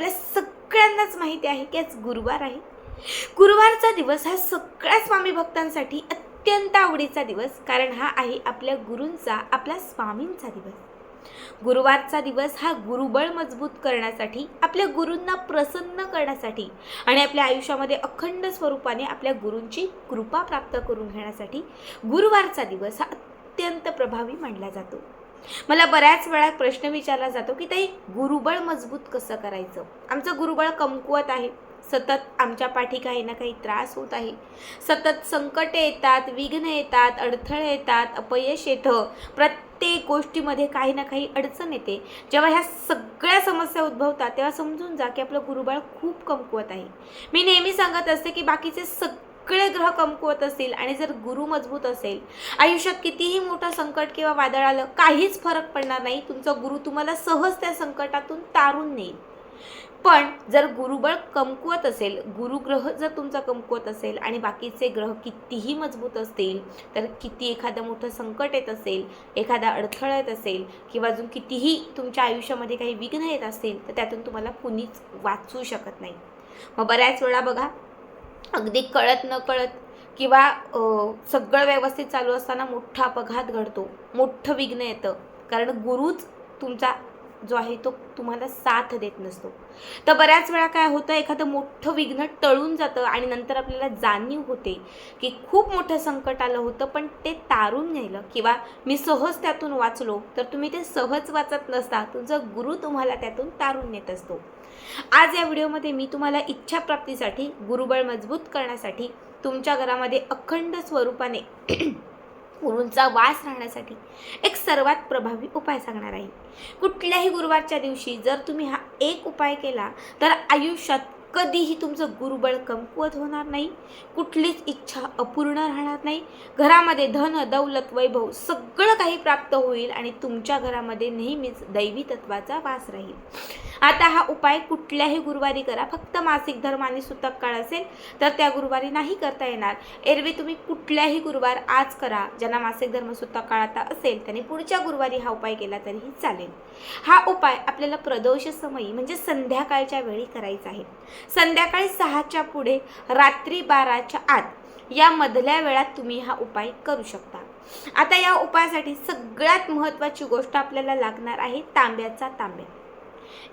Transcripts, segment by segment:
आपल्या सगळ्यांनाच माहिती आहे की आज गुरुवार आहे. गुरुवारचा दिवस हा सगळ्या स्वामी भक्तांसाठी अत्यंत आवडीचा दिवस कारण हा आहे आपल्या गुरूंचा आपल्या स्वामींचा दिवस. गुरुवारचा दिवस हा गुरुबळ मजबूत करण्यासाठी आपल्या गुरूंना प्रसन्न करण्यासाठी आणि आपल्या आयुष्यामध्ये अखंड स्वरूपाने आपल्या गुरूंची कृपा प्राप्त करून घेण्यासाठी गुरुवारचा दिवस हा अत्यंत प्रभावी मानला जातो. मला बऱ्याच वेळा प्रश्न विचारला जातो की ताई गुरुबळ मजबूत कसं करायचं? आमचं गुरुबळ कमकुवत आहे. सतत आमच्या पाठी काही ना काही त्रास होत आहे. सतत संकटे येतात विघ्न येतात अडथळे येतात अपयश येतं. प्रत्येक गोष्टीमध्ये काही ना काही अडचण येते. जेव्हा ह्या सगळ्या समस्या उद्भवतात तेव्हा समजून जा की आपलं गुरुबळ खूप कमकुवत आहे. मी नेहमी सांगत असते की बाकीचे सगळे ग्रह कमकुवत असतील आणि जर गुरु मजबूत असेल आयुष्यात कितीही मोठं संकट किंवा वादळ आलं काहीच फरक पडणार नाही. तुमचा गुरु तुम्हाला सहज त्या संकटातून तारून नेईल. पण जर गुरुबळ कमकुवत असेल गुरुग्रह जर तुमचा कमकुवत असेल आणि बाकीचे ग्रह कितीही मजबूत असतील तर किती एखादं मोठं संकट येत असेल एखादा अडथळा येत असेल किंवा अजून कितीही तुमच्या आयुष्यामध्ये काही विघ्न येत असेल तर त्यातून तुम्हाला कुणीच वाचू शकत नाही. मग बऱ्याच वेळा बघा अगदी कळत न कळत किंवा सगळं व्यवस्थित चालू असताना मोठा अपघात घडतो. मोठं विघ्न येतं. कारण गुरुच तुमचा जो आहे तो तुम्हाला साथ देत नसतो. तर बऱ्याच वेळा काय होतं एखादं मोठं विघ्न टळून जातं आणि नंतर आपल्याला जाणीव होते की खूप मोठं संकट आलं होतं पण ते तारून नेलं किंवा मी सहज त्यातून वाचलो तर तुम्ही ते सहज वाचत नसता तुमचा गुरु तुम्हाला त्यातून तारून नेत असतो. आज या व्हिडिओमध्ये मी तुम्हाला इच्छाप्राप्तीसाठी गुरुबळ मजबूत करण्यासाठी तुमच्या घरामध्ये अखंड स्वरूपाने गुरूंचा वास राहण्यासाठी एक सर्वात प्रभावी उपाय सांगणार आहे. कुठल्याही गुरुवारच्या दिवशी जर तुम्ही हा एक उपाय केला तर आयुष्यात कधीही तुमचं गुरुबळ कमकुवत होणार नाही. कुठलीच इच्छा अपूर्ण राहणार नाही. घरामध्ये धन दौलत वैभव सगळं काही प्राप्त होईल आणि तुमच्या घरामध्ये नेहमीच दैवी तत्वाचा वास राहील. आता हा उपाय कुठल्याही गुरुवारी करा. फक्त मासिक धर्म आणि सुतक काळ असेल तर त्या गुरुवारी नाही करता येणार. एरवी तुम्ही कुठल्याही गुरुवार आज करा. ज्यांना मासिक धर्म सुतक काळ आता असेल त्याने पुढच्या गुरुवारी हा उपाय केला तरीही चालेल. हा उपाय आपल्याला प्रदोष समयी म्हणजे संध्याकाळच्या वेळी करायचा आहे. संध्याकाळी सहाच्या पुढे रात्री बाराच्या आत या मधल्या वेळात तुम्ही हा उपाय करू शकता. आता या उपायासाठी सगळ्यात महत्त्वाची गोष्ट आपल्याला लागणार आहे तांब्याचा तांब्या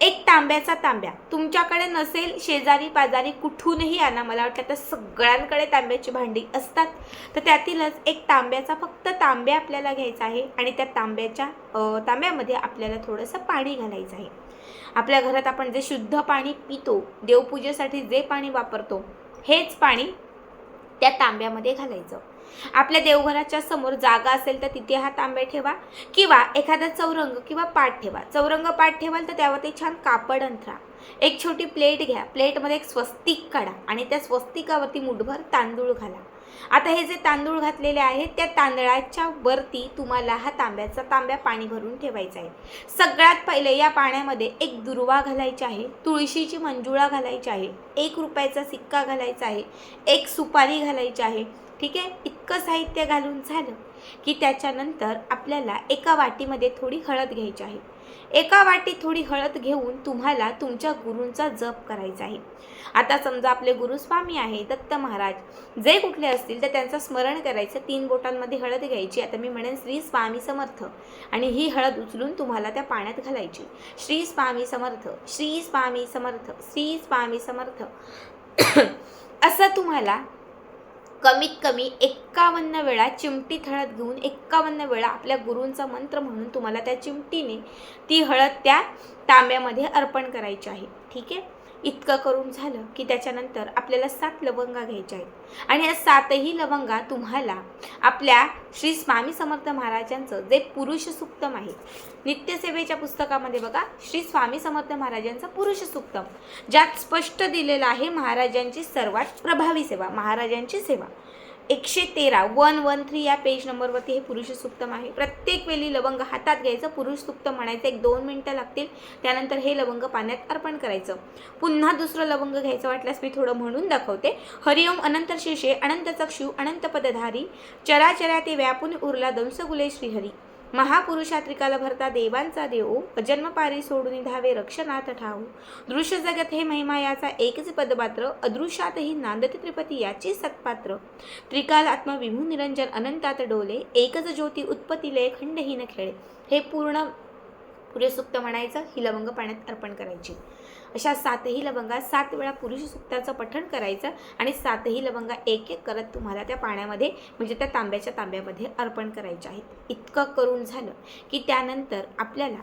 एक तांब्याचा तांब्या. तुमच्याकडे नसेल शेजारी पाजारी कुठूनही आणा. मला वाटतं तर सगळ्यांकडे तांब्याची भांडी असतात. तर त्यातीलच एक तांब्याचा फक्त तांब्या आपल्याला घ्यायचा आहे आणि त्या तांब्याच्या तांब्यामध्ये आपल्याला थोडंसं पाणी घालायचं आहे. आपल्या घरात आपण जे शुद्ध पाणी पितो देवपूजेसाठी जे पाणी वापरतो हेच पाणी त्या तांब्यामध्ये घालायचं. आपल्या देवघराच्या समोर जागा असेल तर तिथे हा तांबे ठेवा. किंवा एखादा चौरंग किंवा पाट ठेवा. चौरंग पाट ठेवाल तर त्यावरती छान कापड अंथरा. एक छोटी प्लेट घ्या. प्लेटमध्ये एक स्वस्तिक काढा आणि त्या स्वस्तिकावरती मुठभर तांदूळ घाला. आता हे जे तांदूळ घातलेले आहेत त्या तांदळाच्या वरती तुम्हाला हा तांब्याचा तांब्या पाणी भरून ठेवायचा आहे. सगळ्यात पहिले या पाण्यामध्ये एक दुर्वा घालायची आहे तुळशीची मंजुळा घालायची आहे एक रुपयाचा सिक्का घालायचा आहे एक सुपारी घालायची आहे. ठीक आहे? इतकं साहित्य घालून झालं की त्याच्यानंतर आपल्याला एका वाटीमध्ये थोडी हळद घ्यायची आहे. एका वाटीत थोडी हळद घेऊन तुम्हाला तुमच्या गुरूंचा जप करायचा आहे. आता समजा आपले गुरुस्वामी आहे दत्त महाराज जे कुठले असतील तर त्यांचं स्मरण करायचं तीन बोटांमध्ये हळद घ्यायची. आता मी म्हणेन श्री स्वामी समर्थ. आणि ही हळद उचलून तुम्हाला त्या पाण्यात घालायची. श्री स्वामी समर्थ श्री स्वामी समर्थ श्री स्वामी समर्थ. असं तुम्हाला कमीत कमी एक्कावन्न वेळा चिमटीत हळद घेऊन एक्कावन्न वेळा आपल्या गुरूंचा मंत्र म्हणून तुम्हाला त्या चिमटीने ती हळद त्या तांब्यामध्ये अर्पण करायची आहे. ठीक आहे? इतकं करून झालं की त्याच्यानंतर आपल्याला सात लवंगा घ्यायच्या आहेत. आणि या सातही लवंगा तुम्हाला आपल्या श्री स्वामी समर्थ महाराजांचं जे पुरुष सुक्तम आहे. नित्यसेवेच्या पुस्तकामध्ये बघा श्री स्वामी समर्थ महाराजांचं पुरुष सुक्तम. ज्यात स्पष्ट दिलेलं आहे महाराजांची सर्वात प्रभावी सेवा महाराजांची सेवा. एकशे तेरा वन वन थ्री या पेज नंबरवरती हे पुरुष सुप्तम आहे. प्रत्येक वेळी लवंग हातात घ्यायचं पुरुष सुक्तम म्हणायचं एक दोन मिनटं लागतील त्यानंतर हे लवंग पाण्यात अर्पण करायचं. पुन्हा दुसरं लवंग घ्यायचं वाटल्यास मी थोडं म्हणून दाखवते. हरिओम अनंत शीर्षे अनंत चक्षु अनंत पदधारी चराचरा ते व्यापून उरला दंसगुले श्रीहरी. महापुरुषात्रिकाला भरता देवांचा देव अजन्मपारी सोडून धावे रक्षणात ठाऊ. दृश्य जगत हे महिमा याचा एकच पदपात्र अदृश्यातही नांदती त्रिपती याची सत्पात्र. त्रिकाल आत्मा विभू निरंजन अनंतात डोले एकच ज्योती उत्पत्ती लय खंडहीन खेळे. हे पूर्ण सुक्त म्हणायचं ही लवंग पाण्यात अर्पण करायची. अशा सातही लवंगा सात वेळा पुरुष सुक्ताचं पठण करायचं आणि सातही लवंगा एक एक करत तुम्हाला त्या पाण्यामध्ये म्हणजे त्या तांब्याच्या तांब्यामध्ये अर्पण करायच्या आहेत. इतकं करून झालं की त्यानंतर आपल्याला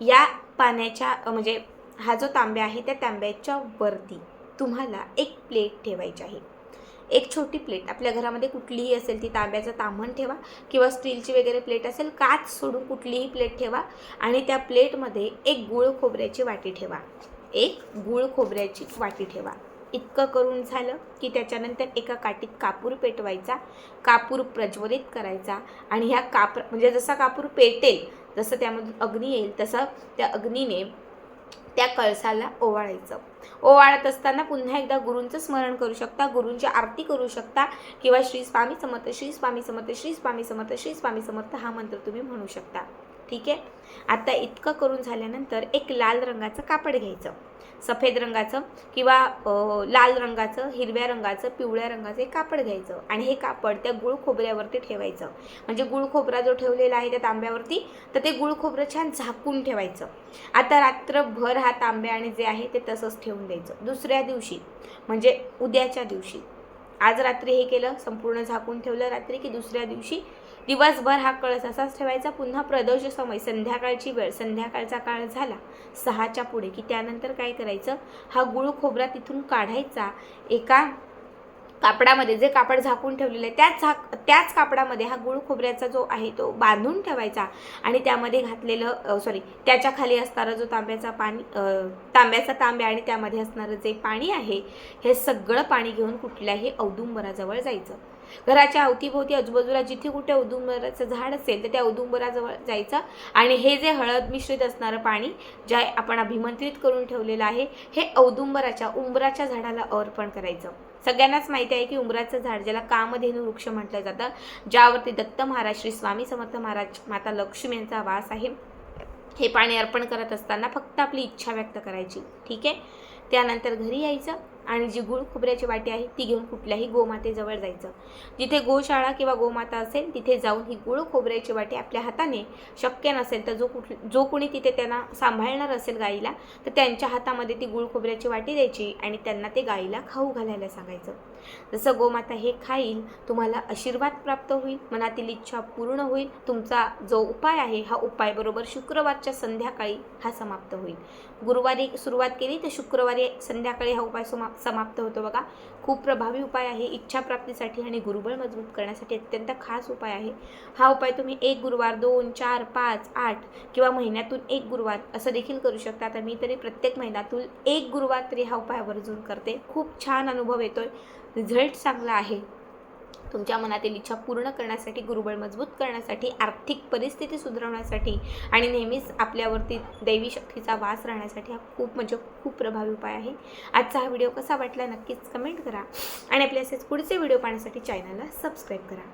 या पाण्याच्या म्हणजे हा जो तांब्या आहे त्या तांब्याच्या वरती तुम्हाला एक प्लेट ठेवायची आहे. एक छोटी प्लेट. आपल्या घरामध्ये कुठलीही असेल ती तांब्याचं तांबण ठेवा किंवा स्टीलची वगैरे प्लेट असेल काच सोडून कुठलीही प्लेट ठेवा आणि त्या प्लेटमध्ये एक गुळ खोबऱ्याची वाटी ठेवा. एक गुळ खोबऱ्याची वाटी ठेवा. इतकं करून झालं की त्याच्यानंतर एका काठीत कापूर पेटवायचा कापूर प्रज्वलित करायचा आणि ह्या काप म्हणजे जसा कापूर पेटेल जसं त्यामधून अग्नी येईल तसं त्या अग्नीने त्या कळसाला ओवाळायचं. ओवाळत असताना पुन्हा एकदा गुरूंचं स्मरण करू शकता गुरूंची आरती करू शकता किंवा श्री स्वामी समर्थ श्री स्वामी समर्थ श्री स्वामी समर्थ श्री स्वामी समर्थ हा मंत्र तुम्ही म्हणू शकता. ठीक आहे? आता इतकं करून झाल्यानंतर एक लाल रंगाचं कापड घ्यायचं. सफेद रंगाचं किंवा लाल रंगाचं हिरव्या रंगाचं पिवळ्या रंगाचं एक कापड घ्यायचं. आणि हे कापड त्या गुळ खोबऱ्यावरती ठेवायचं. म्हणजे गुळ खोबरा जो ठेवलेला आहे त्या तांब्यावरती तर ते गुळ खोबरं छान झाकून ठेवायचं. आता रात्रभर हा तांब्या आणि जे आहे ते तसंच ठेवून द्यायचं. दुसऱ्या दिवशी म्हणजे उद्याच्या दिवशी आज रात्री हे केलं संपूर्ण झाकून ठेवलं रात्री की दुसऱ्या दिवशी. दिवसभर हा कळस असाच ठेवायचा पुन्हा प्रदोष समय संध्याकाळची वेळ संध्याकाळचा काळ झाला. सहाच्या पुढे की त्यानंतर काय करायचं? हा गुळ खोबरा तिथून काढायचा. एका कापडामध्ये जे कापड झाकून ठेवलेलं आहे त्याच झाक त्याच कापडामध्ये हा गुळ खोबऱ्याचा जो आहे तो बांधून ठेवायचा आणि त्यामध्ये घातलेलं सॉरी त्याच्याखाली असणारा जो तांब्याचा पाणी तांब्याचा तांब्या आणि त्यामध्ये असणारं जे पाणी आहे हे सगळं पाणी घेऊन कुठल्याही औदुंबराजवळ जायचं. घराच्या अवतीभोवती आजूबाजूला जिथे कुठे औदुंबराचं झाड असेल तर त्या औदुंबराजवळ जायचं आणि हे जे हळद मिश्रित असणारं पाणी जे आपण अभिमंत्रित करून ठेवलेलं आहे हे औदुंबराच्या उंबराच्या झाडाला अर्पण करायचं. सगळ्यांनाच माहिती आहे की उमराचं झाड ज्याला कामधेनू वृक्ष म्हटलं जातं ज्यावरती दत्त महाराज श्री स्वामी समर्थ महाराज माता लक्ष्मी यांचा वास आहे हे पाणी अर्पण करत असताना फक्त आपली इच्छा व्यक्त करायची. ठीक आहे? त्यानंतर घरी यायचं. आणि जी गुळ खोबऱ्याची वाटी आहे ती घेऊन कुठल्याही गोमातेजवळ जायचं. जिथे गोशाळा किंवा गोमाता असेल तिथे जाऊन ही गुळ खोबऱ्याची वाटी आपल्या हाताने शक्य नसेल तर जो कुठ जो कोणी तिथे त्यांना सांभाळणार असेल गाईला तर त्यांच्या हातामध्ये ती गुळ खोबऱ्याची वाटी द्यायची आणि त्यांना ते गाईला खाऊ घालायला सांगायचं. जसं गोमाता हे खाईल तुम्हाला आशीर्वाद प्राप्त होईल मनातील इच्छा पूर्ण होईल तुमचा जो उपाय आहे हा उपाय बरोबर शुक्रवारच्या संध्याकाळी हा समाप्त होईल. गुरुवारी सुरुवात केली तर शुक्रवारी संध्याकाळी हा उपाय समाप्त समाप्त होतो बघा. खूप प्रभावी उपाय आहे इच्छा प्राप्तीसाठी आणि गुरुबळ मजबूत करण्यासाठी अत्यंत खास उपाय आहे. हा उपाय तुम्ही एक गुरुवार दोन चार पाच आठ किंवा महिन्यातून एक गुरुवार असं देखील करू शकता. तर मी तरी प्रत्येक महिन्यातून एक गुरुवार तरी हा उपाय आवर्जून करते. खूप छान अनुभव येतोय. रिझल्ट चांगला आहे. तुमच्या मनातील इच्छा पूर्ण करण्यासाठी गुरुबळ मजबूत करण्यासाठी आर्थिक परिस्थिती सुधारवण्यासाठी आणि नेहमीच आपल्यावरती दैवी शक्तीचा वास राहण्यासाठी हा खूप म्हणजे खूप प्रभावी उपाय आहे. आजचा हा व्हिडिओ कसा वाटला नक्कीच कमेंट करा आणि आपले असेच पुढचे व्हिडिओ पाहण्यासाठी चॅनलला सबस्क्राईब करा.